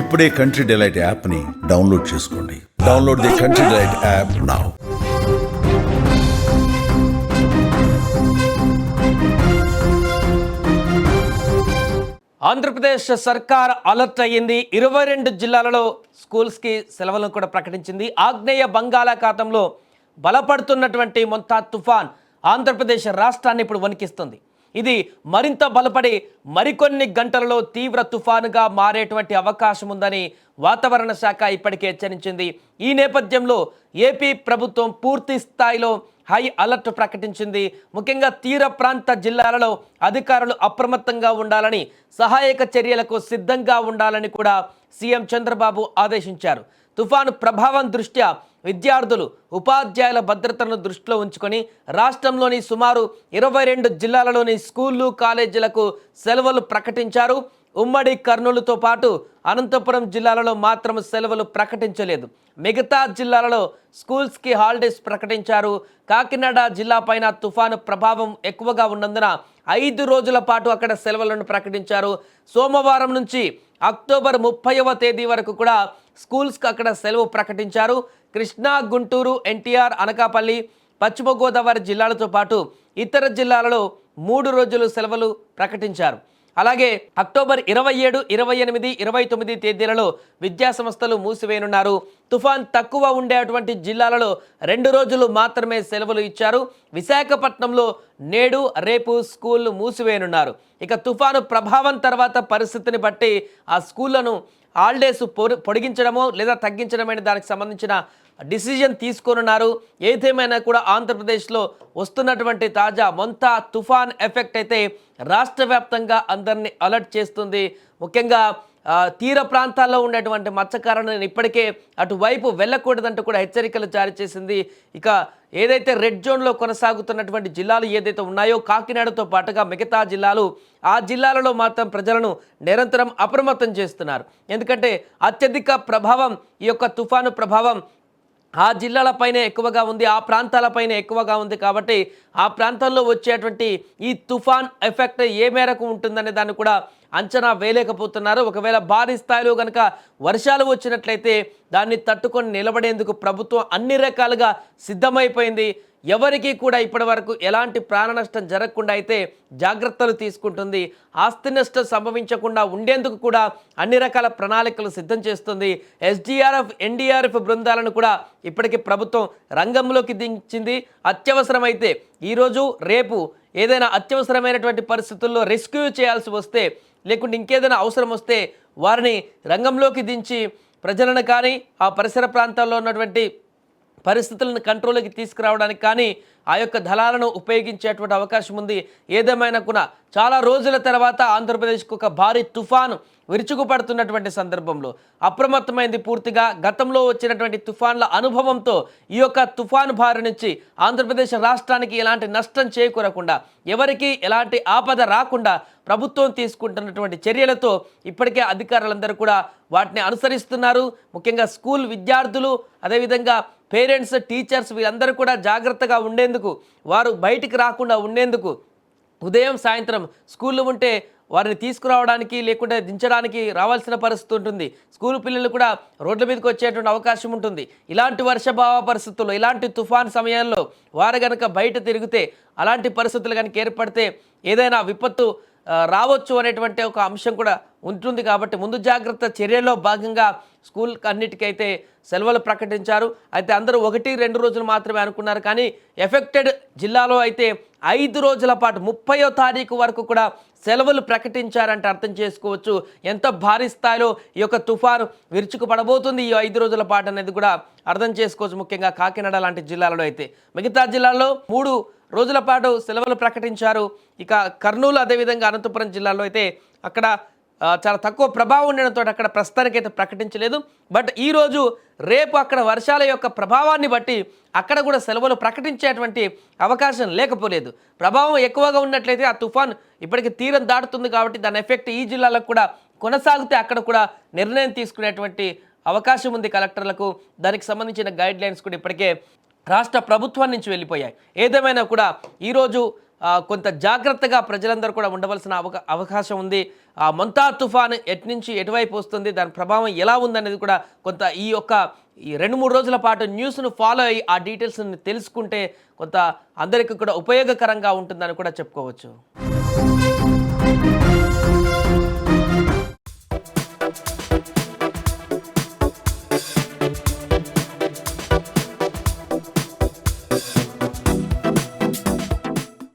ఇప్పుడే country delight యాప్ని download చేసుకోండి. Download the country delight app now Andhra Pradesh సర్కార్ అలర్ట్ అయ్యింది. ఇరవై రెండు జిల్లాలలో స్కూల్స్కి సెలవులను కూడా ప్రకటించింది. ఆగ్నేయ బంగాళాఖాతంలో బలపడుతున్నటువంటి మొంతా తుఫాన్ ఆంధ్రప్రదేశ్ రాష్ట్రాన్ని ఇప్పుడు వణికిస్తుంది. ఇది మరింత బలపడి మరికొన్ని గంటలలో తీవ్ర తుఫానుగా మారేటువంటి అవకాశం ఉందని వాతావరణ శాఖ ఇప్పటికే హెచ్చరించింది. ఈ నేపథ్యంలో ఏపీ ప్రభుత్వం పూర్తి స్థాయిలో హై అలర్ట్ ప్రకటించింది. ముఖ్యంగా తీర ప్రాంత జిల్లాలలో అధికారులు అప్రమత్తంగా ఉండాలని సహాయక చర్యలకు సిద్ధంగా ఉండాలని కూడా సీఎం చంద్రబాబు ఆదేశించారు. తుఫాను ప్రభావం దృష్ట్యా విద్యార్థులు ఉపాధ్యాయుల భద్రతను దృష్టిలో ఉంచుకొని రాష్ట్రంలోని సుమారు ఇరవై రెండు జిల్లాలలోని స్కూళ్ళు కాలేజీలకు సెలవులు ప్రకటించారు. ఉమ్మడి కర్నూలుతో పాటు అనంతపురం జిల్లాలలో మాత్రం సెలవులు ప్రకటించలేదు. మిగతా జిల్లాలలో స్కూల్స్కి హాలిడేస్ ప్రకటించారు. కాకినాడ జిల్లా పైన తుఫాను ప్రభావం ఎక్కువగా ఉన్నందున ఐదు రోజుల పాటు అక్కడ సెలవులను ప్రకటించారు. సోమవారం నుంచి అక్టోబర్ ముప్పైవ తేదీ వరకు కూడా స్కూల్స్కి అక్కడ సెలవు ప్రకటించారు. కృష్ణా గుంటూరు ఎన్టీఆర్ అనకాపల్లి పశ్చిమ గోదావరి జిల్లాలతో పాటు ఇతర జిల్లాలలో మూడు రోజులు సెలవులు ప్రకటించారు. అలాగే అక్టోబర్ ఇరవై ఏడు ఇరవై ఎనిమిది ఇరవై తొమ్మిది తేదీలలో విద్యా సంస్థలు మూసివేయనున్నారు. తుఫాన్ తక్కువ ఉండేటువంటి జిల్లాలలో రెండు రోజులు మాత్రమే సెలవులు ఇచ్చారు. విశాఖపట్నంలో నేడు రేపు స్కూళ్ళు మూసివేయనున్నారు. ఇక తుఫాను ప్రభావం తర్వాత పరిస్థితిని బట్టి ఆ స్కూళ్ళను హాలిడేస్ పొడి పొడిగించడమో లేదా తగ్గించడమైన దానికి సంబంధించిన డిసిజన్ తీసుకోనున్నారు. ఏదేమైనా కూడా ఆంధ్రప్రదేశ్లో వస్తున్నటువంటి తాజా మొంతా తుఫాన్ ఎఫెక్ట్ అయితే రాష్ట్ర వ్యాప్తంగా అందరినీ అలర్ట్ చేస్తుంది. ముఖ్యంగా తీర ప్రాంతాల్లో ఉండేటువంటి మత్స్యకారులను ఇప్పటికే అటువైపు వెళ్ళకూడదంటూ కూడా హెచ్చరికలు జారీ చేసింది. ఇక ఏదైతే రెడ్ జోన్లో కొనసాగుతున్నటువంటి జిల్లాలు ఏదైతే ఉన్నాయో కాకినాడతో పాటుగా మిగతా జిల్లాలు ఆ జిల్లాలలో మాత్రం ప్రజలను నిరంతరం అప్రమత్తం చేస్తున్నారు. ఎందుకంటే అత్యధిక ప్రభావం ఈ యొక్క తుఫాను ప్రభావం ఆ జిల్లాలపైనే ఎక్కువగా ఉంది ఆ ప్రాంతాలపైనే ఎక్కువగా ఉంది కాబట్టి ఆ ప్రాంతాల్లో వచ్చేటువంటి ఈ తుఫాన్ ఎఫెక్ట్ ఏ మేరకు ఉంటుందనే దాన్ని కూడా అంచనా వేయలేకపోతున్నారు. ఒకవేళ భారీ స్థాయిలో కనుక వర్షాలు వచ్చినట్లయితే దాన్ని తట్టుకొని నిలబడేందుకు ప్రభుత్వం అన్ని రకాలుగా సిద్ధమైపోయింది. ఎవరికి కూడా ఇప్పటి వరకు ఎలాంటి ప్రాణ నష్టం జరగకుండా అయితే జాగ్రత్తలు తీసుకుంటుంది. ఆస్తి నష్టం సంభవించకుండా ఉండేందుకు కూడా అన్ని రకాల ప్రణాళికలు సిద్ధం చేస్తుంది. ఎస్డిఆర్ఎఫ్ ఎన్డీఆర్ఎఫ్ బృందాలను కూడా ఇప్పటికీ ప్రభుత్వం రంగంలోకి దించింది. అత్యవసరమైతే ఈరోజు రేపు ఏదైనా అత్యవసరమైనటువంటి పరిస్థితుల్లో రెస్క్యూ చేయాల్సి వస్తే లేకుంటే ఇంకేదైనా అవసరం వస్తే వారిని రంగంలోకి దించి ప్రజలను కానీ ఆ పరిసర ప్రాంతాల్లో ఉన్నటువంటి పరిస్థితులను కంట్రోల్కి తీసుకురావడానికి కానీ ఆ యొక్క దళాలను ఉపయోగించేటువంటి అవకాశం ఉంది. ఏదేమైనా కూడా చాలా రోజుల తర్వాత ఆంధ్రప్రదేశ్కు ఒక భారీ తుఫాను విరుచుకుపడుతున్నటువంటి సందర్భంలో అప్రమత్తమైంది పూర్తిగా. గతంలో వచ్చినటువంటి తుఫాన్ల అనుభవంతో ఈ యొక్క తుఫాను బారి నుంచి ఆంధ్రప్రదేశ్ రాష్ట్రానికి ఎలాంటి నష్టం చేకూరకుండా ఎవరికి ఎలాంటి ఆపద రాకుండా ప్రభుత్వం తీసుకుంటున్నటువంటి చర్యలతో ఇప్పటికే అధికారులందరూ కూడా వాటిని అనుసరిస్తున్నారు. ముఖ్యంగా స్కూల్ విద్యార్థులు అదేవిధంగా పేరెంట్స్ టీచర్స్ వీళ్ళందరూ కూడా జాగ్రత్తగా ఉండేందుకు వారు బయటికి రాకుండా ఉండేందుకు ఉదయం సాయంత్రం స్కూళ్ళు ఉంటే వారిని తీసుకురావడానికి లేకుంటే దించడానికి రావాల్సిన పరిస్థితి ఉంటుంది. స్కూల్ పిల్లలు కూడా రోడ్ల మీదకి వచ్చేటువంటి అవకాశం ఉంటుంది. ఇలాంటి వర్షభావ పరిస్థితుల్లో ఇలాంటి తుఫాన్ సమయాల్లో వారు కనుక బయట తిరిగితే అలాంటి పరిస్థితులు కనుక ఏర్పడితే ఏదైనా విపత్తు రావచ్చు అనేటువంటి ఒక అంశం కూడా ఉంటుంది కాబట్టి ముందు జాగ్రత్త చర్యల్లో భాగంగా స్కూల్ అన్నిటికైతే సెలవులు ప్రకటించారు. అయితే అందరూ ఒకటి రెండు రోజులు మాత్రమే అనుకున్నారు కానీ ఎఫెక్టెడ్ జిల్లాలో అయితే ఐదు రోజుల పాటు ముప్పయో తారీఖు వరకు కూడా సెలవులు ప్రకటించారంటే అర్థం చేసుకోవచ్చు. ఎంత భారీ స్థాయిలో ఈ యొక్క తుఫాను విరుచుకుపడబోతుంది ఈ ఐదు రోజుల పాటు అనేది కూడా అర్థం చేసుకోవచ్చు. ముఖ్యంగా కాకినాడ లాంటి జిల్లాలలో అయితే మిగతా జిల్లాల్లో మూడు రోజుల పాటు సెలవులు ప్రకటించారు. ఇక కర్నూలు అదేవిధంగా అనంతపురం జిల్లాలో అయితే అక్కడ చాలా తక్కువ ప్రభావం ఉండడంతో అక్కడ ప్రస్తుతానికైతే ప్రకటించలేదు. బట్ ఈరోజు రేపు అక్కడ వర్షాల యొక్క ప్రభావాన్ని బట్టి అక్కడ కూడా సెలవులు ప్రకటించేటువంటి అవకాశం లేకపోలేదు. ప్రభావం ఎక్కువగా ఉన్నట్లయితే ఆ తుఫాన్ ఇప్పటికి తీరం దాటుతుంది కాబట్టి దాని ఎఫెక్ట్ ఈ జిల్లాలకు కూడా కొనసాగితే అక్కడ కూడా నిర్ణయం తీసుకునేటువంటి అవకాశం ఉంది కలెక్టర్లకు. దానికి సంబంధించిన గైడ్ లైన్స్ కూడా ఇప్పటికే రాష్ట్ర ప్రభుత్వం నుంచి వెళ్ళిపోయాయి. ఏదేమైనా కూడా ఈరోజు కొంత జాగ్రత్తగా ప్రజలందరూ కూడా ఉండవలసిన అవకా అవకాశం ఉంది. ఆ మొంతా తుఫాను ఎటు నుంచి ఎటువైపు వస్తుంది దాని ప్రభావం ఎలా ఉందనేది కూడా కొంత ఈ యొక్క ఈ రెండు మూడు రోజుల పాటు న్యూస్ను ఫాలో అయ్యి ఆ డీటెయిల్స్ని తెలుసుకుంటే కొంత అందరికీ కూడా ఉపయోగకరంగా ఉంటుందని కూడా చెప్పుకోవచ్చు.